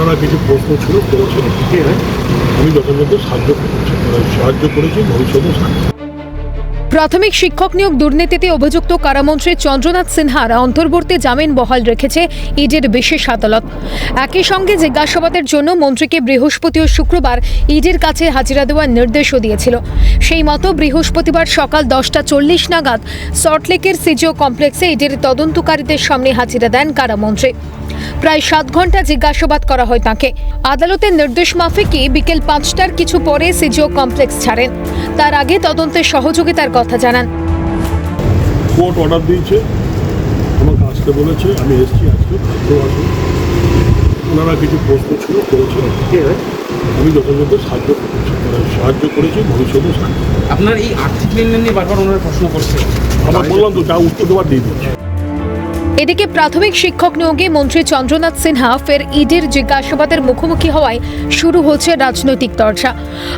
ওনারা কিছু প্রশ্ন ছিল করেছেন আমি যথাযথ সাহায্য সাহায্য করেছি ভবিষ্যতেও সাহায্য প্রাথমিক শিক্ষক নিয়োগ দুর্নীতিতে অভিযুক্ত কারামন্ত্রী চন্দ্রনাথ সিনহার অন্তর্বর্তী জামিন বহাল রেখেছে ইডির বিশেষ আদালত। একই সঙ্গে জিজ্ঞাসাবাদের জন্য মন্ত্রীকে বৃহস্পতি ও শুক্রবার ইডির কাছে হাজিরা দেওয়ার নির্দেশও দিয়েছিল। সেই মতো বৃহস্পতিবার সকাল দশটা চল্লিশ নাগাদ সল্টলেকের সিজিও কমপ্লেক্সে ইডির তদন্তকারীদের সামনে হাজিরা দেন কারামন্ত্রী। প্রায় সাত ঘণ্টা জিজ্ঞাসাবাদ করা হয় তাকে। আদালতের নির্দেশ মাফিকই বিকেল পাঁচটার কিছু পরে সিজিও কমপ্লেক্স ছাড়েন। তার আগে তদন্তের সহযোগিতার কথা জানান। কোর্ট অর্ডার দিয়েছে। আমাকে আসতে বলেছে। আমি এসছি আজকে। ওনারা কিছু প্রশ্ন ছিল করেছে আমি যথাযথ সাহায্য করেছি। সাহায্য করেছি ভবিষ্যতে সাহায্য আপনার এই আর্থিক লেনদেন নিয়ে বারবার ওনারা প্রশ্ন করছে। আমার বললাম তো যা উত্তর দেওয়ার দিয়ে দিচ্ছি। এদিকে প্রাথমিক শিক্ষক নিয়োগে মন্ত্রী চন্দ্রনাথ সিনহা ফের ইডির জিজ্ঞাসাবাদের মুখোমুখি হওয়ায় শুরু হচ্ছে রাজনৈতিক চর্চা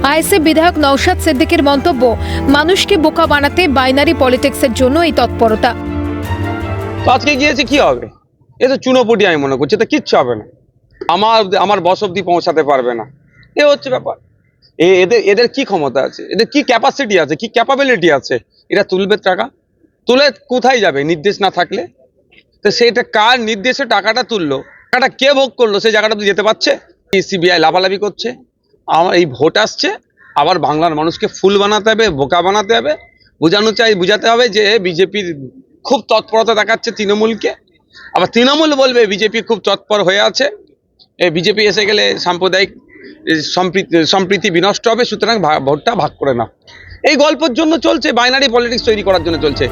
আইএসএ বিধায়ক নওশাদ সিদ্দিকের মন্তব্য, মানুষকে বোকা বানাতে বাইনারি পলিটিক্সের জন্য এই তৎপরতা। আজকে গিয়েছে, কি হবে? এ তো চুনোপুটি আমি মনে করছি তো কিচ্ছু হবে না। আমার আমার বস অব্দি পৌঁছাতে পারবে না। এ হচ্ছে ব্যাপার। এ, এদের এদের কি ক্ষমতা আছে? এদের কি ক্যাপাসিটি আছে? কি ক্যাপাবিলিটি আছে? এটা তুলবে টাকা? তুলে কোথায় যাবে? নির্দেশ না থাকলে? তো সেটা কার নির্দেশে টাকাটা তুললো? টাকাটা কে ভোগ করল? সেই জায়গাটা যেতে পারছে? সিবিআই লাভালাভি করছে। আমার এই ভোট আসছে। আবার বাংলার মানুষকে ফুল বানাতে হবে, বোকা বানাতে হবে। বোঝানো চাই বোঝাতে হবে যে বিজেপির খুব তৎপরতা দেখাচ্ছে তৃণমূলকে। আবার তৃণমূল বলবে বিজেপি খুব তৎপর হয়ে আছে। বিজেপি এসে গেলে সাম্প্রদায়িক সম্প্রীতি সম্প্রীতি বিনষ্ট হবে। সুতরাং ভোটটা ভাগ করে নাও। এই গল্পের জন্য চলছে বাইনারি পলিটিক্স তৈরি করার জন্য চলছে।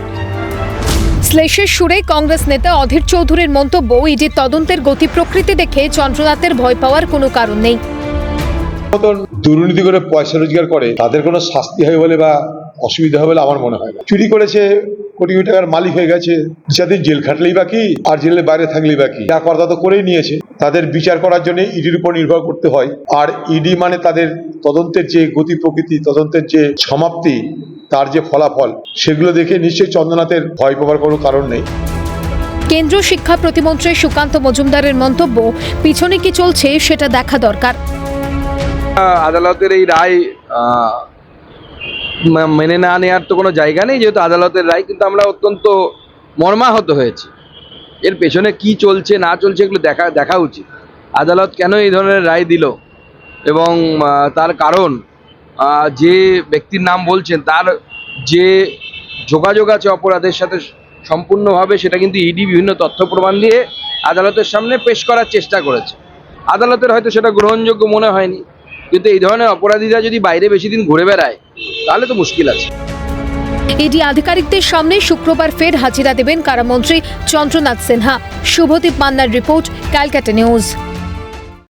শ্লেষের সুরে কংগ্রেস নেতা অধীর চৌধুরীর মন্তব্য ইডির তদন্তের গতি প্রকৃতি দেখে চন্দ্রনাথের ভয় পাওয়ার কোনো কারণ নেই। দুর্নীতি করে পয়সা রোজগার করে তাদের কোনো শাস্তি হয় বলে বা অসুবিধা হবে বলে আমার মনে হয় চুরি করেছে কোটি কোটি টাকার মালিক হয়ে গেছে যাদের জেল খাটলেই বাকি আর জেলের বাইরে থাকলেই বাকি যা কর্তা তো করেই নিয়েছে। তাদের বিচার করার জন্য ইডির উপর নির্ভর করতে হয়। আর ইডি মানে তাদের তদন্তের যে গতি প্রকৃতি, তদন্তের যে সমাপ্তি তার যে ফলাফল সেগুলো দেখে নিশ্চয়ই চন্দ্রনাথের ভয় পাওয়ার কোনো কারণ নেই। কেন্দ্রীয় শিক্ষা প্রতিমন্ত্রী সুকান্ত মজুমদারের মন্তব্য পিছনে কি চলছে সেটা দেখা দরকার। আদালতের এই রায় মেনে না নেওয়ার তো কোনো জায়গা নেই যেহেতু আদালতের রায় কিন্তু আমরা অত্যন্ত মর্মাহত হয়েছি। এর পেছনে কি চলছে না চলছে এগুলো দেখা দেখা উচিত। আদালত কেন এই ধরনের রায় দিল এবং তার কারণ যে ব্যক্তির নাম বলছেন, তার যে যোগাযোগ আছে অপরাধের সাথে সম্পূর্ণভাবে, সেটা কিন্তু ইডি বিভিন্ন তথ্য প্রমাণ দিয়ে আদালতের সামনে পেশ করার চেষ্টা করেছে। আদালতের হয়তো সেটা গ্রহণযোগ্য মনে হয়নি, কিন্তু এই ধরনের অপরাধীরা যদি বাইরে বেশি দিন ঘুরে বেড়ায়, তাহলে তো মুশকিল আছে। ইডি আধিকারিকদের সামনে শুক্রবার ফের হাজিরা দেবেন কারামন্ত্রী চন্দ্রনাথ সিনহা। শুভদীপ মান্নার রিপোর্ট ক্যালকাটা নিউজ।